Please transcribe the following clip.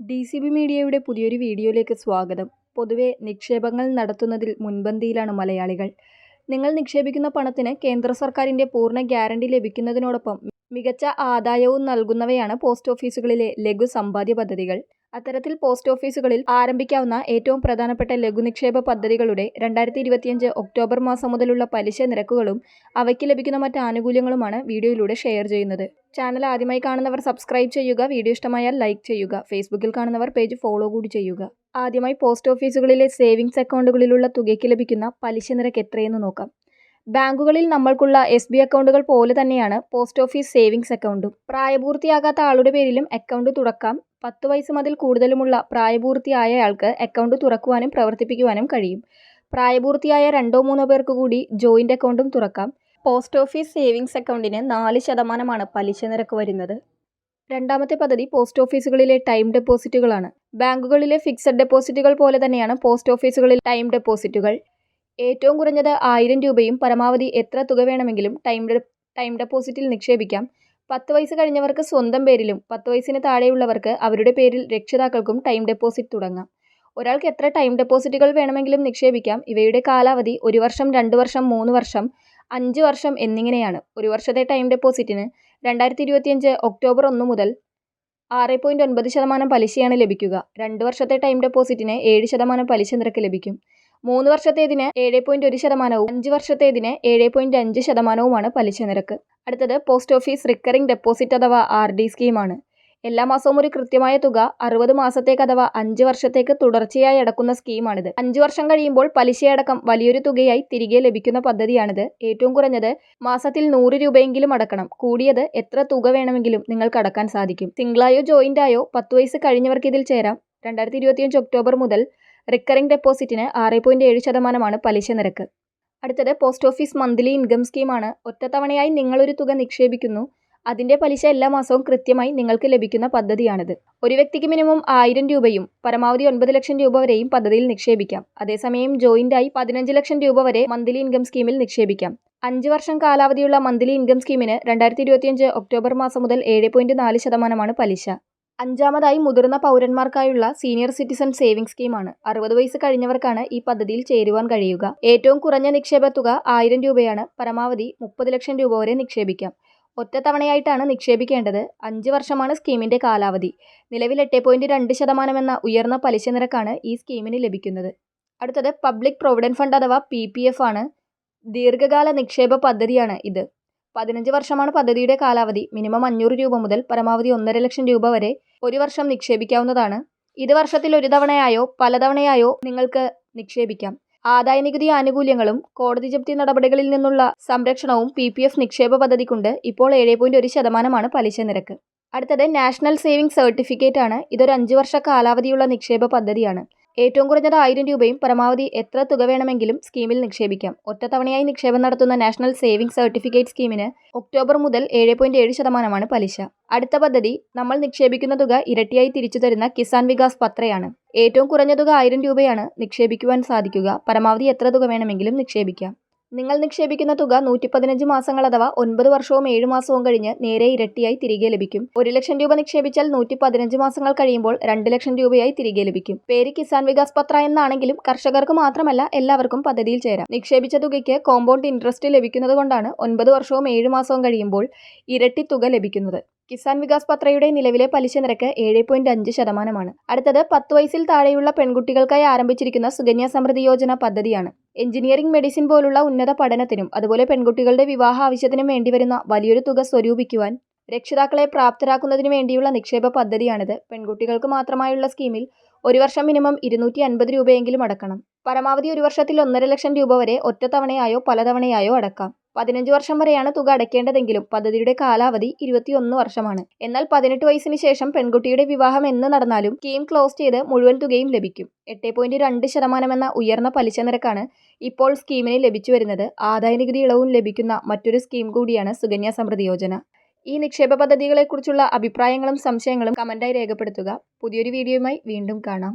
D C B മീഡിയയുടെ പുതിയൊരു വീഡിയോയിലേക്ക് സ്വാഗതം. പൊതുവെ നിക്ഷേപങ്ങൾ നടത്തുന്നതിൽ മുൻപന്തിയിലാണ് മലയാളികൾ. നിങ്ങൾ നിക്ഷേപിക്കുന്ന പണത്തിന് കേന്ദ്ര സർക്കാരിന്റെ പൂർണ ഗ്യാരണ്ടി ലഭിക്കുന്നതിനോടൊപ്പം മികച്ച ആദായവും നൽകുന്നവയാണ് പോസ്റ്റ് ഓഫീസുകളിലെ ലഘു സമ്പാദ്യ പദ്ധതികൾ. അത്തരത്തിൽ പോസ്റ്റ് ഓഫീസുകളിൽ ആരംഭിക്കാവുന്ന ഏറ്റവും പ്രധാനപ്പെട്ട ലഘുനിക്ഷേപ പദ്ധതികളുടെ രണ്ടായിരത്തി ഇരുപത്തിയഞ്ച് ഒക്ടോബർ മാസം മുതലുള്ള പലിശ നിരക്കുകളും അവയ്ക്ക് ലഭിക്കുന്ന മറ്റ് ആനുകൂല്യങ്ങളുമാണ് വീഡിയോയിലൂടെ ഷെയർ ചെയ്യുന്നത്. ചാനൽ ആദ്യമായി കാണുന്നവർ സബ്സ്ക്രൈബ് ചെയ്യുക വീഡിയോ ഇഷ്ടമായാൽ ലൈക്ക് ചെയ്യുക ഫേസ്ബുക്കിൽ കാണുന്നവർ പേജ് ഫോളോ കൂടി ചെയ്യുക. ആദ്യമായി പോസ്റ്റ് ഓഫീസുകളിലെ സേവിങ്സ് അക്കൗണ്ടുകളിലുള്ള തുകയ്ക്ക് ലഭിക്കുന്ന പലിശ നിരക്ക് എത്രയെന്ന് നോക്കാം. ബാങ്കുകളിൽ നമ്മൾക്കുള്ള എസ് ബി അക്കൗണ്ടുകൾ പോലെ തന്നെയാണ് പോസ്റ്റ് ഓഫീസ് സേവിങ്സ് അക്കൗണ്ടും. പ്രായപൂർത്തിയാകാത്ത ആളുടെ പേരിലും അക്കൗണ്ട് തുറക്കാം. പത്ത് വയസ്സ് മതിൽ കൂടുതലുമുള്ള പ്രായപൂർത്തിയായയാൾക്ക് അക്കൗണ്ട് തുറക്കുവാനും പ്രവർത്തിപ്പിക്കുവാനും കഴിയും. പ്രായപൂർത്തിയായ രണ്ടോ മൂന്നോ പേർക്ക് കൂടി ജോയിന്റ് അക്കൗണ്ടും തുറക്കാം. പോസ്റ്റ് ഓഫീസ് സേവിങ്സ് അക്കൗണ്ടിന് നാല് ശതമാനമാണ് പലിശ നിരക്ക് വരുന്നത്. രണ്ടാമത്തെ പദ്ധതി പോസ്റ്റ് ഓഫീസുകളിലെ ടൈം ഡെപ്പോസിറ്റുകളാണ്. ബാങ്കുകളിലെ ഫിക്സഡ് ഡെപ്പോസിറ്റുകൾ പോലെ തന്നെയാണ് പോസ്റ്റ് ഓഫീസുകളിൽ ടൈം ഡെപ്പോസിറ്റുകൾ. ഏറ്റവും കുറഞ്ഞത് ആയിരം രൂപയും പരമാവധി എത്ര തുക വേണമെങ്കിലും ടൈം ടൈം ഡെപ്പോസിറ്റിൽ നിക്ഷേപിക്കാം. പത്ത് വയസ്സ് കഴിഞ്ഞവർക്ക് സ്വന്തം പേരിലും പത്ത് വയസ്സിന് താഴെയുള്ളവർക്ക് അവരുടെ പേരിൽ രക്ഷിതാക്കൾക്കും ടൈം ഡെപ്പോസിറ്റ് തുടങ്ങാം. ഒരാൾക്ക് എത്ര ടൈം ഡെപ്പോസിറ്റുകൾ വേണമെങ്കിലും നിക്ഷേപിക്കാം ഇവയുടെ കാലാവധി ഒരു വർഷം രണ്ട് വർഷം മൂന്ന് വർഷം അഞ്ച് വർഷം എന്നിങ്ങനെയാണ്. ഒരു വർഷത്തെ ടൈം ഡെപ്പോസിറ്റിന് രണ്ടായിരത്തി ഇരുപത്തിയഞ്ച് ഒക്ടോബർ ഒന്ന് മുതൽ ആറ് പോയിന്റ് ഒൻപത് ശതമാനം പലിശയാണ് ലഭിക്കുക. രണ്ട് വർഷത്തെ ടൈം ഡെപ്പോസിറ്റിന് ഏഴ് ശതമാനം പലിശ നിരക്ക് ലഭിക്കും. മൂന്ന് വർഷത്തേതിന് ഏഴ് പോയിന്റ് ഒരു ശതമാനവും അഞ്ച് വർഷത്തേതിന് ഏഴ് പോയിന്റ് അഞ്ച് ശതമാനവുമാണ് പലിശ നിരക്ക്. അടുത്തത് പോസ്റ്റ് ഓഫീസ് റിക്കറിംഗ് ഡെപ്പോസിറ്റ് അഥവാ ആർ ഡി സ്കീമാണ് എല്ലാ മാസവും ഒരു കൃത്യമായ തുക അറുപത് മാസത്തേക്ക് അഥവാ അഞ്ച് വർഷത്തേക്ക് തുടർച്ചയായി അടക്കുന്ന സ്കീമാണിത് അഞ്ച് വർഷം കഴിയുമ്പോൾ പലിശയടക്കം വലിയൊരു തുകയായി തിരികെ ലഭിക്കുന്ന പദ്ധതിയാണിത്. ഏറ്റവും കുറഞ്ഞത് മാസത്തിൽ നൂറ് രൂപയെങ്കിലും അടക്കണം. കൂടിയത് എത്ര തുക വേണമെങ്കിലും നിങ്ങൾക്ക് അടക്കാൻ സാധിക്കും. സിംഗിളായോ ജോയിന്റായോ പത്ത് വയസ്സ് കഴിഞ്ഞവർക്ക് ഇതിൽ ചേരാം. രണ്ടായിരത്തി ഇരുപത്തിയഞ്ച് ഒക്ടോബർ മുതൽ റിക്കറിംഗ് ഡെപ്പോസിറ്റിന് ആറ് പോയിന്റ് ഏഴ് ശതമാനമാണ് പലിശ നിരക്ക്. അടുത്തത് പോസ്റ്റ് ഓഫീസ് മന്ത്ലി ഇൻകം സ്കീമാണ് ഒറ്റത്തവണയായി നിങ്ങളൊരു തുക നിക്ഷേപിക്കുന്നു. അതിന്റെ പലിശ എല്ലാ മാസവും കൃത്യമായി നിങ്ങൾക്ക് ലഭിക്കുന്ന പദ്ധതിയാണിത്. ഒരു വ്യക്തിക്ക് മിനിമം ആയിരം രൂപയും പരമാവധി ഒൻപത് ലക്ഷം രൂപ വരെയും പദ്ധതിയിൽ നിക്ഷേപിക്കാം. അതേസമയം ജോയിന്റായി പതിനഞ്ച് ലക്ഷം രൂപ വരെ മന്ത്ലി ഇൻകം സ്കീമിൽ നിക്ഷേപിക്കാം. അഞ്ച് വർഷം കാലാവധിയുള്ള മന്ത്ലി ഇൻകം സ്കീമിന് രണ്ടായിരത്തി ഇരുപത്തിയഞ്ച് ഒക്ടോബർ മാസം മുതൽ ഏഴ് പോയിന്റ് നാല് ശതമാനമാണ് പലിശ. അഞ്ചാമതായി മുതിർന്ന പൗരന്മാർക്കായുള്ള സീനിയർ സിറ്റിസൺ സേവിംഗ് സ്കീമാണ്. അറുപത് വയസ്സ് കഴിഞ്ഞവർക്കാണ് ഈ പദ്ധതിയിൽ ചേരുവാൻ കഴിയുക. ഏറ്റവും കുറഞ്ഞ നിക്ഷേപ തുക ആയിരം രൂപയാണ്. പരമാവധി മുപ്പത് ലക്ഷം രൂപ വരെ നിക്ഷേപിക്കാം. ഒറ്റത്തവണയായിട്ടാണ് നിക്ഷേപിക്കേണ്ടത്. അഞ്ച് വർഷമാണ് സ്കീമിന്റെ കാലാവധി. നിലവിൽ എട്ട് പോയിന്റ് രണ്ട് ശതമാനം എന്ന ഉയർന്ന പലിശ നിരക്കാണ് ഈ സ്കീമിന് ലഭിക്കുന്നത്. അടുത്തത് പബ്ലിക് പ്രൊവിഡന്റ് ഫണ്ട് അഥവാ പി പി എഫ് ആണ്. ദീർഘകാല നിക്ഷേപ പദ്ധതിയാണ് ഇത്. പതിനഞ്ച് വർഷമാണ് പദ്ധതിയുടെ കാലാവധി. മിനിമം അഞ്ഞൂറ് രൂപ മുതൽ പരമാവധി ഒന്നര ലക്ഷം രൂപ വരെ ഒരു വർഷം നിക്ഷേപിക്കാവുന്നതാണ്. ഇത് വർഷത്തിൽ ഒരു തവണയായോ പലതവണയായോ നിങ്ങൾക്ക് നിക്ഷേപിക്കാം. ആദായനികുതി ആനുകൂല്യങ്ങളും കോടതി ജപ്തി നടപടികളിൽ നിന്നുള്ള സംരക്ഷണവും പി പി എഫ് നിക്ഷേപ പദ്ധതിക്കുണ്ട്. ഇപ്പോൾ ഏഴ് പോയിന്റ് ഒരു ശതമാനമാണ് പലിശ നിരക്ക്. അടുത്തത് നാഷണൽ സേവിംഗ് സർട്ടിഫിക്കറ്റ് ആണ് ഇതൊരു അഞ്ച് വർഷ കാലാവധിയുള്ള നിക്ഷേപ പദ്ധതിയാണ്. ഏറ്റവും കുറഞ്ഞത് ആയിരം രൂപയും പരമാവധി എത്ര തുക വേണമെങ്കിലും സ്കീമിൽ നിക്ഷേപിക്കാം. ഒറ്റത്തവണയായി നിക്ഷേപം നടത്തുന്ന നാഷണൽ സേവിംഗ് സർട്ടിഫിക്കറ്റ് സ്കീമിന് ഒക്ടോബർ മുതൽ ഏഴ് പോയിന്റ് ഏഴ് ശതമാനമാണ് പലിശ. അടുത്ത പദ്ധതി നമ്മൾ നിക്ഷേപിക്കുന്ന തുക ഇരട്ടിയായി തിരിച്ചു തരുന്ന കിസാൻ വികാസ് പത്രയാണ്. ഏറ്റവും കുറഞ്ഞ തുക ആയിരം രൂപയാണ് നിക്ഷേപിക്കുവാൻ സാധിക്കുക. പരമാവധി എത്ര തുക വേണമെങ്കിലും നിക്ഷേപിക്കാം. നിങ്ങൾ നിക്ഷേപിക്കുന്ന തുക നൂറ്റി പതിനഞ്ച് മാസങ്ങൾ അഥവാ ഒൻപത് വർഷവും ഏഴ് മാസവും കഴിഞ്ഞ് നേരെ ഇരട്ടിയായി തിരികെ ലഭിക്കും. ഒരു ലക്ഷം രൂപ നിക്ഷേപിച്ചാൽ നൂറ്റി പതിനഞ്ച് മാസങ്ങൾ കഴിയുമ്പോൾ രണ്ട് ലക്ഷം രൂപയായി തിരികെ ലഭിക്കും. പേര് കിസാൻ വികാസ് പത്ര എന്നാണെങ്കിലും കർഷകർക്ക് മാത്രമല്ല എല്ലാവർക്കും പദ്ധതിയിൽ ചേരാം. നിക്ഷേപിച്ച തുകയ്ക്ക് കോമ്പൗണ്ട് ഇൻട്രസ്റ്റ് ലഭിക്കുന്നത് കൊണ്ടാണ് ഒൻപത് വർഷവും ഏഴ് മാസവും കഴിയുമ്പോൾ ഇരട്ടി തുക ലഭിക്കുന്നത്. കിസാൻ വികാസ് പത്രയുടെ നിലവിലെ പലിശ നിരക്ക് ഏഴ് പോയിന്റ് അഞ്ച് ശതമാനമാണ്. അടുത്തത് പത്ത് വയസ്സിൽ താഴെയുള്ള പെൺകുട്ടികൾക്കായി ആരംഭിച്ചിരിക്കുന്ന സുകന്യ സമൃദ്ധി യോജന പദ്ധതിയാണ്. എഞ്ചിനീയറിംഗ് മെഡിസിൻ പോലുള്ള ഉന്നത പഠനത്തിനും അതുപോലെ പെൺകുട്ടികളുടെ വിവാഹ ആവശ്യത്തിനും വേണ്ടിവരുന്ന വലിയൊരു തുക സ്വരൂപിക്കുവാൻ രക്ഷിതാക്കളെ പ്രാപ്തരാക്കുന്നതിനു വേണ്ടിയുള്ള നിക്ഷേപ പദ്ധതിയാണിത്. പെൺകുട്ടികൾക്ക് മാത്രമായുള്ള സ്കീമിൽ ഒരു വർഷം മിനിമം ഇരുന്നൂറ്റി അൻപത് രൂപയെങ്കിലും അടക്കണം. പരമാവധി ഒരു വർഷത്തിൽ ഒന്നര ലക്ഷം രൂപ വരെ ഒറ്റത്തവണയായോ പലതവണയായോ അടക്കാം. പതിനഞ്ച് വർഷം വരെയാണ് തുക അടയ്ക്കേണ്ടതെങ്കിലും പദ്ധതിയുടെ കാലാവധി ഇരുപത്തിയൊന്ന് വർഷമാണ്. എന്നാൽ പതിനെട്ട് വയസ്സിന് ശേഷം പെൺകുട്ടിയുടെ വിവാഹം എന്ന് നടന്നാലും സ്കീം ക്ലോസ് ചെയ്ത് മുഴുവൻ തുകയും ലഭിക്കും. എട്ട് പോയിന്റ് രണ്ട് ശതമാനം എന്ന ഉയർന്ന പലിശ നിരക്കാണ് ഇപ്പോൾ സ്കീമിന് ലഭിച്ചു വരുന്നത്. ആദായനികുതി ഇളവും ലഭിക്കുന്ന മറ്റൊരു സ്കീം കൂടിയാണ് സുകന്യ സമൃദ്ധി യോജന. ഈ നിക്ഷേപ പദ്ധതികളെക്കുറിച്ചുള്ള അഭിപ്രായങ്ങളും സംശയങ്ങളും കമന്റായി രേഖപ്പെടുത്തുക. പുതിയൊരു വീഡിയോയുമായി വീണ്ടും കാണാം.